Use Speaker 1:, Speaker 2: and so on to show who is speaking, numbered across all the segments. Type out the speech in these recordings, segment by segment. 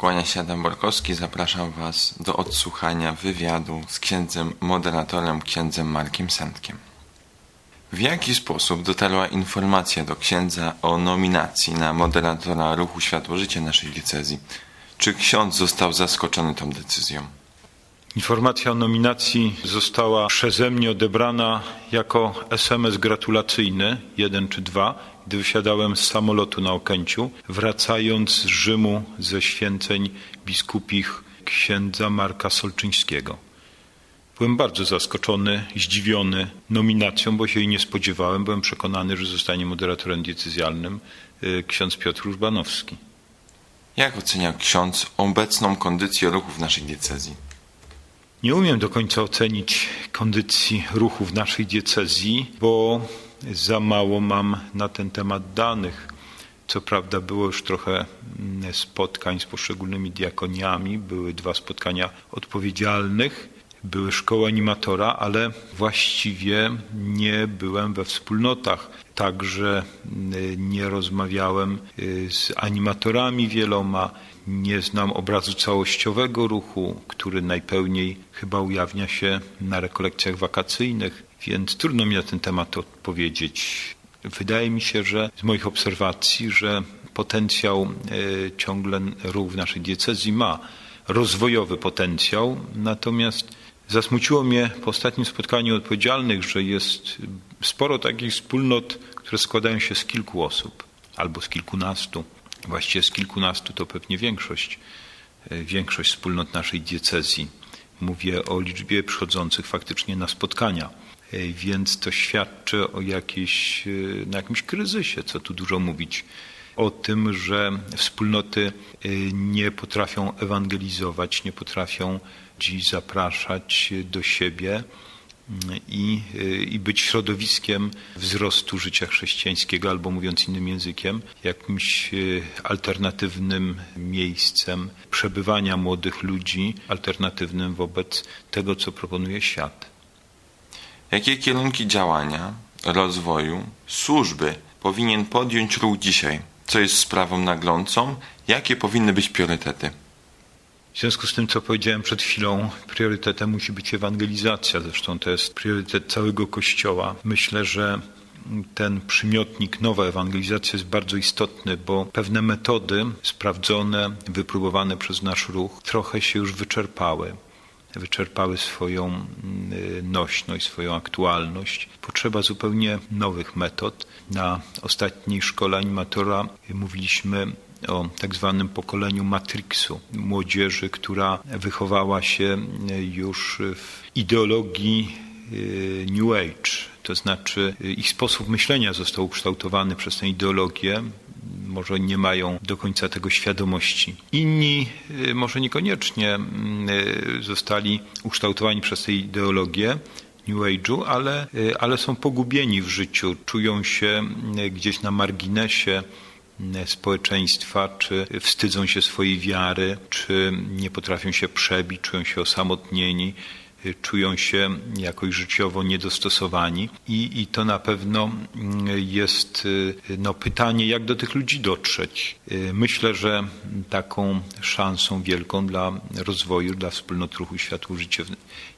Speaker 1: Kłania się Adam Borkowski, zapraszam Was do odsłuchania wywiadu z księdzem moderatorem, księdzem Markiem Sętkiem. W jaki sposób dotarła informacja do księdza o nominacji na moderatora ruchu Światło Życie naszej diecezji? Czy ksiądz został zaskoczony tą decyzją?
Speaker 2: Informacja o nominacji została przeze mnie odebrana jako SMS gratulacyjny, jeden czy dwa, gdy wysiadałem z samolotu na Okęciu, wracając z Rzymu ze święceń biskupich księdza Marka Solczyńskiego. Byłem bardzo zaskoczony, zdziwiony nominacją, bo się jej nie spodziewałem. Byłem przekonany, że zostanie moderatorem decyzjalnym y, ksiądz Piotr Urzbanowski.
Speaker 1: Jak ocenia ksiądz obecną kondycję ruchu w naszej diecezji?
Speaker 2: Nie umiem do końca ocenić kondycji ruchu w naszej diecezji, bo za mało mam na ten temat danych. Co prawda było już trochę mm, spotkań z poszczególnymi diakoniami, były dwa spotkania odpowiedzialnych, były szkoły animatora, ale właściwie nie byłem we wspólnotach. Także mm, nie rozmawiałem y, z animatorami wieloma, nie znam obrazu całościowego ruchu, który najpełniej chyba ujawnia się na rekolekcjach wakacyjnych, więc trudno mi na ten temat odpowiedzieć. Wydaje mi się, że z moich obserwacji, że potencjał e, ciągle ruch w naszej diecezji ma rozwojowy potencjał, natomiast zasmuciło mnie po ostatnim spotkaniu odpowiedzialnych, że jest sporo takich wspólnot, które składają się z kilku osób albo z kilkunastu właściwie z kilkunastu to pewnie większość, e, większość wspólnot naszej diecezji. Mówię o liczbie przychodzących faktycznie na spotkania, e, więc to świadczy o jakiejś, e, na jakimś kryzysie, co tu dużo mówić. O tym, że wspólnoty nie potrafią ewangelizować, nie potrafią dziś zapraszać do siebie, i, i być środowiskiem wzrostu życia chrześcijańskiego, albo mówiąc innym językiem, jakimś e, alternatywnym miejscem przebywania młodych ludzi, alternatywnym wobec tego, co proponuje świat.
Speaker 1: Jakie kierunki działania, rozwoju, służby powinien podjąć ruch dzisiaj? Co jest sprawą naglącą? Jakie powinny być priorytety?
Speaker 2: W związku z tym, co powiedziałem przed chwilą, priorytetem musi być ewangelizacja. Zresztą to jest priorytet całego Kościoła. Myślę, że ten przymiotnik nowa ewangelizacja jest bardzo istotny, bo pewne metody sprawdzone, wypróbowane przez nasz ruch trochę się już wyczerpały. Wyczerpały swoją mm, nośność, swoją aktualność. Potrzeba zupełnie nowych metod. Na ostatniej szkole animatora mówiliśmy o tak zwanym pokoleniu Matrixu, młodzieży, która wychowała się już w ideologii y, New Age, to znaczy y, ich sposób myślenia został ukształtowany przez tę ideologię, może nie mają do końca tego świadomości. Inni y, może niekoniecznie zostali ukształtowani przez tę ideologię, New Age'u, ale, ale są pogubieni w życiu, czują się gdzieś na marginesie społeczeństwa, czy wstydzą się swojej wiary, czy nie potrafią się przebić, czują się osamotnieni, czują się jakoś życiowo niedostosowani i, i to na pewno jest no, pytanie, jak do tych ludzi dotrzeć. Myślę, że taką szansą wielką dla rozwoju, dla wspólnot ruchu Światło Życie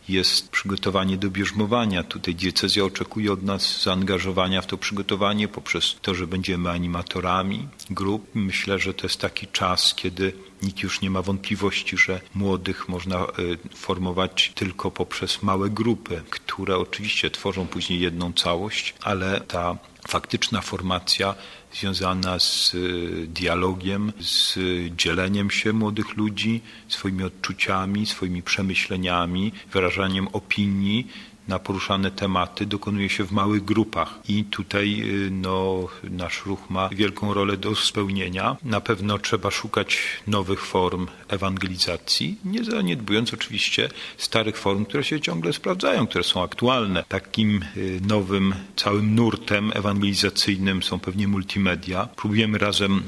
Speaker 2: jest przygotowanie do bierzmowania. Tutaj diecezja oczekuje od nas zaangażowania w to przygotowanie poprzez to, że będziemy animatorami grup. Myślę, że to jest taki czas, kiedy nikt już nie ma wątpliwości, że młodych można e, formować tylko poprzez małe grupy, które oczywiście tworzą później jedną całość, ale ta faktyczna formacja związana z y, dialogiem, z dzieleniem się młodych ludzi swoimi odczuciami, swoimi przemyśleniami, wyrażaniem opinii, na poruszane tematy dokonuje się w małych grupach i tutaj y, no, nasz ruch ma wielką rolę do spełnienia. Na pewno trzeba szukać nowych form ewangelizacji, nie zaniedbując oczywiście starych form, które się ciągle sprawdzają, które są aktualne. Takim y, nowym całym nurtem ewangelizacyjnym są pewnie multimedia. Próbujemy razem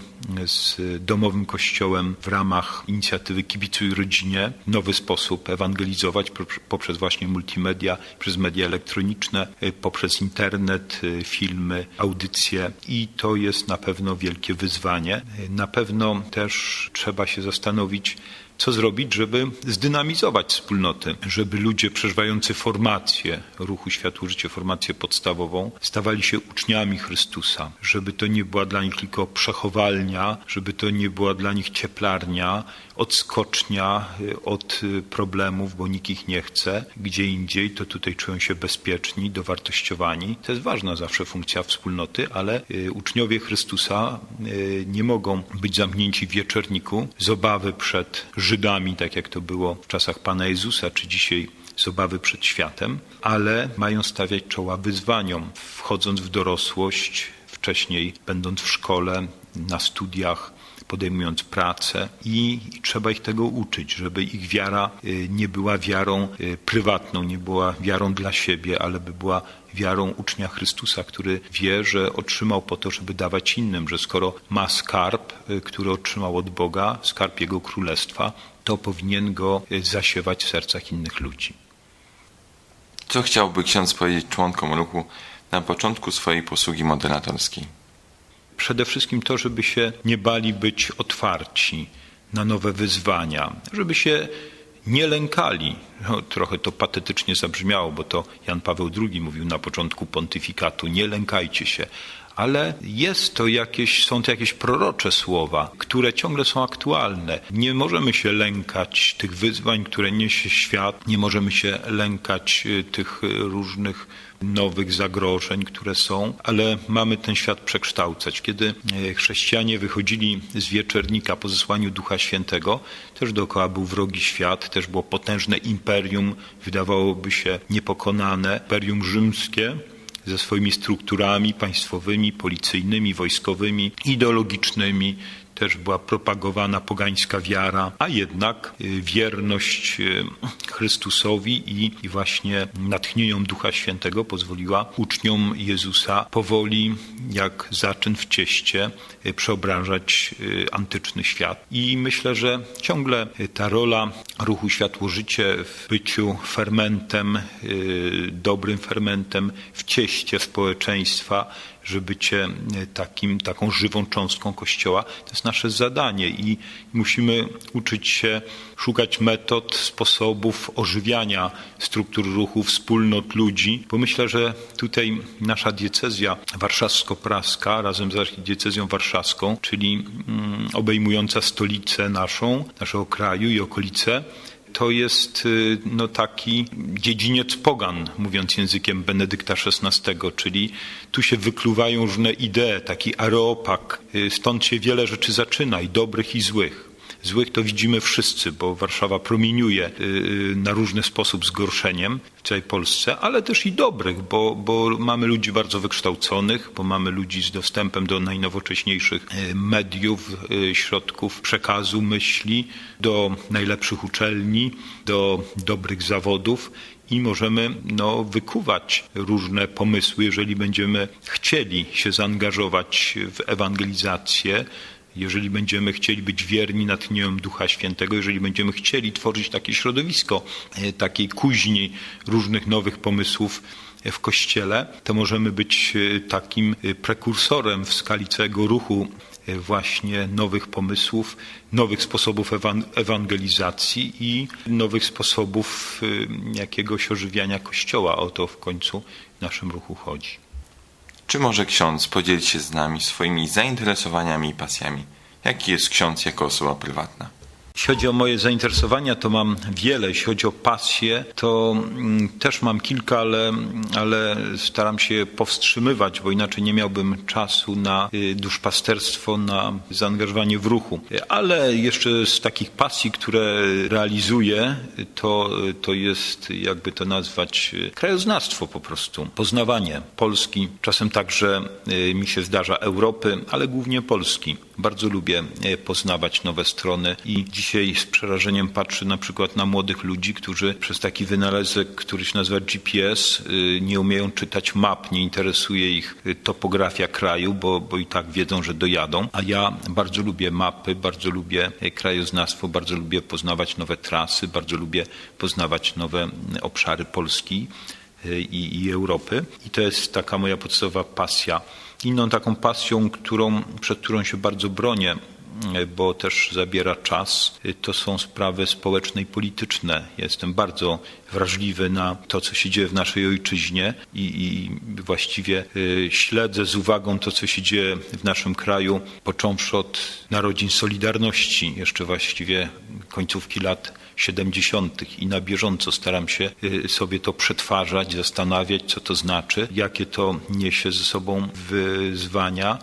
Speaker 2: z domowym kościołem w ramach inicjatywy Kibicuj Rodzinie nowy sposób ewangelizować poprzez właśnie multimedia, przez media elektroniczne, y, poprzez internet, y, filmy, audycje i to jest na pewno wielkie wyzwanie. Y, Na pewno też trzeba się zastanowić, co zrobić, żeby zdynamizować wspólnoty, żeby ludzie przeżywający formację ruchu Światło Życie, formację podstawową, stawali się uczniami Chrystusa, żeby to nie była dla nich tylko przechowalnia, żeby to nie była dla nich cieplarnia, odskocznia y, od y, problemów, bo nikt ich nie chce, gdzie indziej, to tutaj czują się bezpieczni, dowartościowani. To jest ważna zawsze funkcja wspólnoty, ale y, uczniowie Chrystusa nie mogą być zamknięci w wieczorniku z obawy przed Żydami, tak jak to było w czasach Pana Jezusa, czy dzisiaj z obawy przed światem, ale mają stawiać czoła wyzwaniom, wchodząc w dorosłość, wcześniej będąc w szkole, na studiach, podejmując pracę i trzeba ich tego uczyć, żeby ich wiara y, nie była wiarą y, prywatną, nie była wiarą dla siebie, ale by była wiarą ucznia Chrystusa, który wie, że otrzymał po to, żeby dawać innym, że skoro ma skarb, y, który otrzymał od Boga, skarb Jego Królestwa, to powinien go y, zasiewać w sercach innych ludzi.
Speaker 1: Co chciałby ksiądz powiedzieć członkom ruchu na początku swojej posługi moderatorskiej?
Speaker 2: Przede wszystkim to, żeby się nie bali być otwarci na nowe wyzwania, żeby się nie lękali. No, trochę to patetycznie zabrzmiało, bo to Jan Paweł II mówił na początku pontyfikatu: nie lękajcie się. Ale jest to jakieś, są to jakieś prorocze słowa, które ciągle są aktualne. Nie możemy się lękać tych wyzwań, które niesie świat, nie możemy się lękać y, tych y, różnych nowych zagrożeń, które są, ale mamy ten świat przekształcać. Kiedy e, chrześcijanie wychodzili z wieczernika po zesłaniu Ducha Świętego, też dookoła był wrogi świat, też było potężne imperium, wydawałoby się niepokonane, imperium rzymskie, ze swoimi strukturami państwowymi, policyjnymi, wojskowymi, ideologicznymi. Też była propagowana pogańska wiara, a jednak y, wierność y, Chrystusowi i, właśnie natchnieniom Ducha Świętego pozwoliła uczniom Jezusa powoli, jak zaczyn w cieście, y, przeobrażać antyczny świat. I myślę, że ciągle ta rola ruchu Światło Życie w byciu fermentem, dobrym fermentem w cieście społeczeństwa, że bycie y, takim, taką żywą cząstką Kościoła, to jest nasze zadanie i musimy uczyć się szukać metod, sposobów ożywiania struktur ruchu, wspólnot ludzi, bo myślę, że tutaj nasza diecezja warszawsko-praska razem z archidiecezją warszawską, czyli mm, obejmująca stolicę naszą, naszego kraju i okolice, to jest y, no, taki dziedziniec pogan, mówiąc językiem Benedykta XVI, czyli tu się wykluwają różne idee, taki areopag. Y, Stąd się wiele rzeczy zaczyna, i dobrych, i złych. Złych to widzimy wszyscy, bo Warszawa promieniuje y, na różny sposób zgorszeniem w całej Polsce, ale też i dobrych, bo, bo mamy ludzi bardzo wykształconych, bo mamy ludzi z dostępem do najnowocześniejszych y, mediów, y, środków przekazu myśli, do najlepszych uczelni, do dobrych zawodów i możemy no, wykuwać różne pomysły, jeżeli będziemy chcieli się zaangażować w ewangelizację, jeżeli będziemy chcieli być wierni natchnieniom Ducha Świętego, jeżeli będziemy chcieli tworzyć takie środowisko, e, takiej kuźni różnych nowych pomysłów w Kościele, to możemy być e, takim e, prekursorem w skali całego ruchu e, właśnie nowych pomysłów, nowych sposobów ewan- ewangelizacji i nowych sposobów e, jakiegoś ożywiania Kościoła. O to w końcu w naszym ruchu chodzi.
Speaker 1: Czy może ksiądz podzielić się z nami swoimi zainteresowaniami i pasjami? Jaki jest ksiądz jako osoba prywatna?
Speaker 2: Jeśli chodzi o moje zainteresowania, to mam wiele. Jeśli chodzi o pasję, to mm, też mam kilka, ale, ale staram się powstrzymywać, bo inaczej nie miałbym czasu na y, duszpasterstwo, na zaangażowanie w ruchu. Ale jeszcze z takich pasji, które realizuję, to, to jest, jakby to nazwać, y, krajoznawstwo po prostu. Poznawanie Polski, czasem także y, mi się zdarza Europy, ale głównie Polski. Bardzo lubię e, poznawać nowe strony i dzisiaj z przerażeniem patrzę na przykład na młodych ludzi, którzy przez taki wynalazek, który się nazywa GPS, y, nie umieją czytać map, nie interesuje ich y, topografia kraju, bo, bo i tak wiedzą, że dojadą. A ja bardzo lubię mapy, bardzo lubię e, krajoznawstwo, bardzo lubię poznawać nowe trasy, bardzo lubię poznawać nowe obszary Polski. i, i Europy. I to jest taka moja podstawowa pasja. Inną taką pasją, którą, przed którą się bardzo bronię, bo też zabiera czas. To są sprawy społeczne i polityczne. Jestem bardzo wrażliwy na to, co się dzieje w naszej ojczyźnie i, i właściwie y, śledzę z uwagą to, co się dzieje w naszym kraju, począwszy od narodzin Solidarności, jeszcze właściwie końcówki lat 70. i na bieżąco staram się y, sobie to przetwarzać, zastanawiać, co to znaczy, jakie to niesie ze sobą wyzwania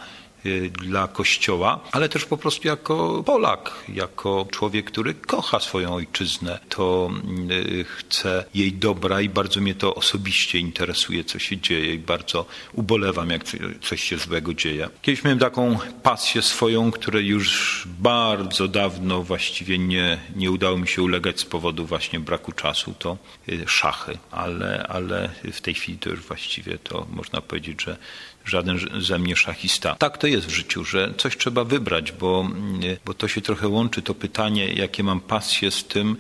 Speaker 2: dla Kościoła, ale też po prostu jako Polak, jako człowiek, który kocha swoją ojczyznę, to y, chce jej dobra i bardzo mnie to osobiście interesuje, co się dzieje i bardzo ubolewam, jak coś się złego dzieje. Kiedyś miałem taką pasję swoją, której już bardzo dawno właściwie nie, nie udało mi się ulegać z powodu właśnie braku czasu, to y, szachy, ale, ale w tej chwili to już właściwie to można powiedzieć, że żaden ze mnie szachista. Tak to jest w życiu, że coś trzeba wybrać, bo, bo to się trochę łączy, to pytanie, jakie mam pasje z tym,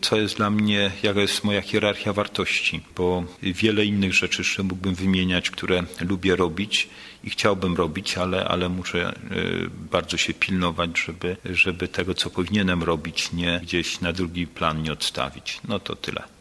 Speaker 2: co jest dla mnie, jaka jest moja hierarchia wartości, bo wiele innych rzeczy jeszcze mógłbym wymieniać, które lubię robić i chciałbym robić, ale, ale muszę y, bardzo się pilnować, żeby, żeby tego, co powinienem robić, nie gdzieś na drugi plan nie odstawić. No to tyle.